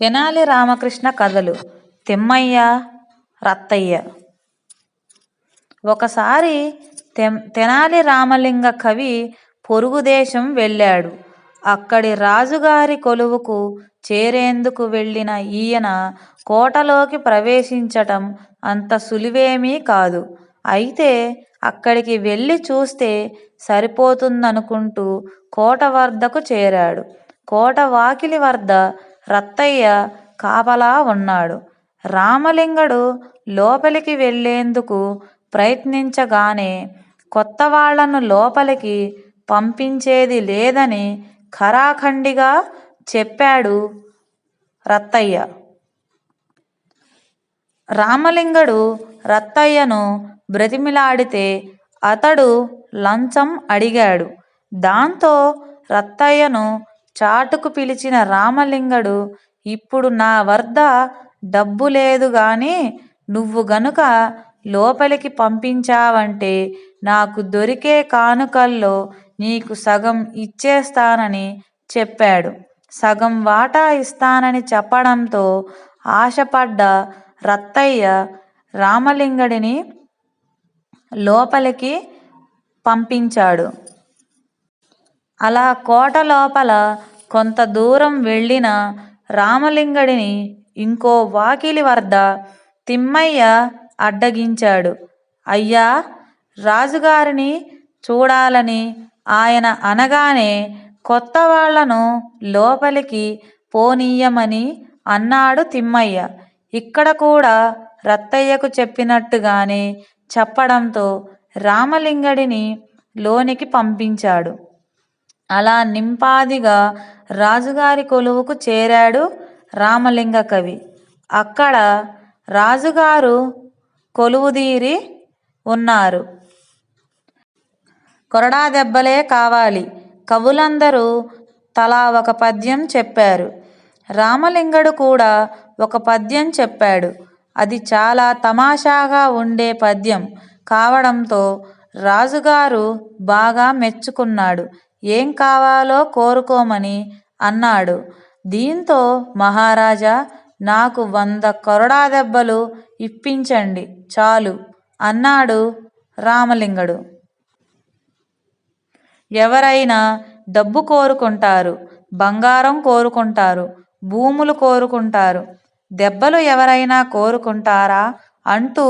తెనాలి రామకృష్ణ కథలు. తిమ్మయ్య రత్తయ్య. ఒకసారి తెం తెనాలి రామలింగ కవి పొరుగుదేశం వెళ్ళాడు. అక్కడి రాజుగారి కొలువుకు చేరేందుకు వెళ్ళిన ఈయన కోటలోకి ప్రవేశించటం అంత సులువేమీ కాదు. అయితే అక్కడికి వెళ్ళి చూస్తే సరిపోతుందనుకుంటూ కోట వద్దకు చేరాడు. కోట వాకిలి వద్ద రత్తయ్య కాపలా ఉన్నాడు. రామలింగడు లోపలికి వెళ్ళేందుకు ప్రయత్నించగానే కొత్తవాళ్ళను లోపలికి పంపించేది లేదని ఖరాఖండిగా చెప్పాడు రత్తయ్య. రామలింగడు రత్తయ్యను బ్రతిమిలాడితే అతడు లంచం అడిగాడు. దాంతో రత్తయ్యను చాటుకు పిలిచిన రామలింగడు ఇప్పుడు నా వద్ద డబ్బు లేదు గాని నువ్వు గనుక లోపలికి పంపించావంటే నాకు దొరికే కానుకల్లో నీకు సగం ఇచ్చేస్తానని చెప్పాడు. సగం వాటా ఇస్తానని చెప్పడంతో ఆశపడ్డ రత్తయ్య రామలింగడిని లోపలికి పంపించాడు. అలా కోట లోపల కొంత దూరం వెళ్ళిన రామలింగడిని ఇంకో వాకిలి వద్ద తిమ్మయ్య అడ్డగించాడు. అయ్యా రాజుగారిని చూడాలని ఆయన అనగానే కొత్త వాళ్ళను లోపలికి పోనీయమని అన్నాడు తిమ్మయ్య. ఇక్కడ కూడా రత్తయ్యకు చెప్పినట్టుగానే చెప్పడంతో రామలింగడిని లోనికి పంపించాడు. అలా నింపాదిగా రాజుగారి కొలువుకు చేరాడు రామలింగ కవి. అక్కడ రాజుగారు కొలువుదీరి ఉన్నారు. కొరడా దెబ్బలే కావాలి. కవులందరూ తలా ఒక పద్యం చెప్పారు. రామలింగడు కూడా ఒక పద్యం చెప్పాడు. అది చాలా తమాషాగా ఉండే పద్యం కావడంతో రాజుగారు బాగా మెచ్చుకున్నాడు. ఏం కావాలో కోరుకోమని అన్నాడు. దీంతో మహారాజా నాకు వంద కొరడా దెబ్బలు ఇప్పించండి చాలు అన్నాడు రామలింగడు. ఎవరైనా డబ్బు కోరుకుంటారు బంగారం కోరుకుంటారు భూములు కోరుకుంటారు దెబ్బలు ఎవరైనా కోరుకుంటారా అంటూ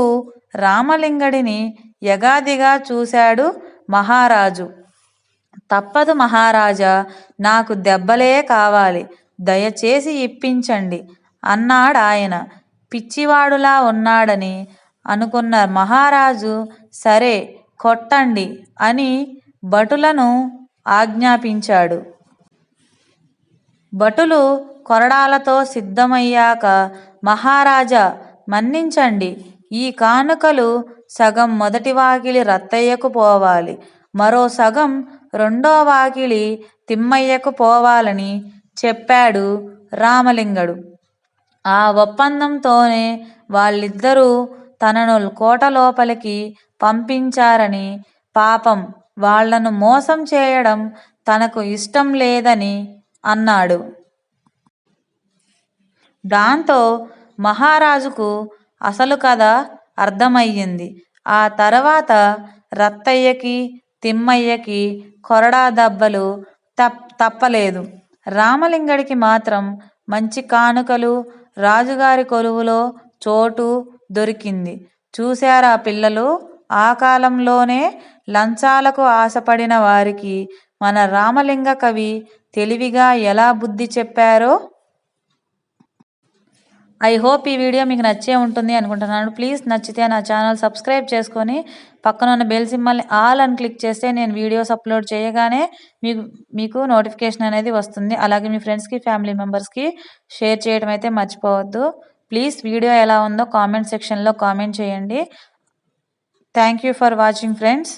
రామలింగడిని యగాదిగా చూశాడు మహారాజు. తప్పదు మహారాజా నాకు దెబ్బలే కావాలి. దయచేసి ఇప్పించండి అన్నాడాయన. పిచ్చివాడులా ఉన్నాడని అనుకున్న మహారాజు సరే కొట్టండి అని భటులను ఆజ్ఞాపించాడు. భటులు కొరడాలతో సిద్ధమయ్యాక మహారాజా మన్నించండి ఈ కానుకలు సగం మొదటి వాకిలి రత్తయ్యకు పోవాలి. మరో సగం రెండో వాకిలి తిమ్మయ్యకు పోవాలని చెప్పాడు రామలింగడు. ఆ ఒప్పందంతోనే వాళ్ళిద్దరూ తనను కోట లోపలికి పంపించారని పాపం వాళ్ళను మోసం చేయడం తనకు ఇష్టం లేదని అన్నాడు. దాంతో మహారాజుకు అసలు కథ అర్థమయ్యింది. ఆ తర్వాత రత్తయ్యకి తిమ్మయ్యకి కొరడా దెబ్బలు తప్ తప్పలేదు. రామలింగడికి మాత్రం మంచి కానుకలు రాజుగారి కొలువులో చోటు దొరికింది. చూశారా పిల్లలు? ఆ కాలంలోనే లంచాలకు ఆశపడిన వారికి మన రామలింగ కవి తెలివిగా ఎలా బుద్ధి చెప్పారో? ఐ హోప్ ఈ వీడియో మీకు నచ్చే ఉంటుంది అనుకుంటున్నాను. ప్లీజ్ నచ్చితే నా ఛానల్ సబ్స్క్రైబ్ చేసుకొని పక్కన ఉన్న బెల్ సింబల్ని ఆల్ అని క్లిక్ చేస్తే నేను వీడియోస్ అప్లోడ్ చేయగానే మీకు మీకు నోటిఫికేషన్ అనేది వస్తుంది. అలాగే మీ ఫ్రెండ్స్కి ఫ్యామిలీ మెంబర్స్కి షేర్ చేయడం అయితే మర్చిపోవద్దు. ప్లీజ్ వీడియో ఎలా ఉందో కామెంట్ సెక్షన్లో కామెంట్ చేయండి. Thank for watching friends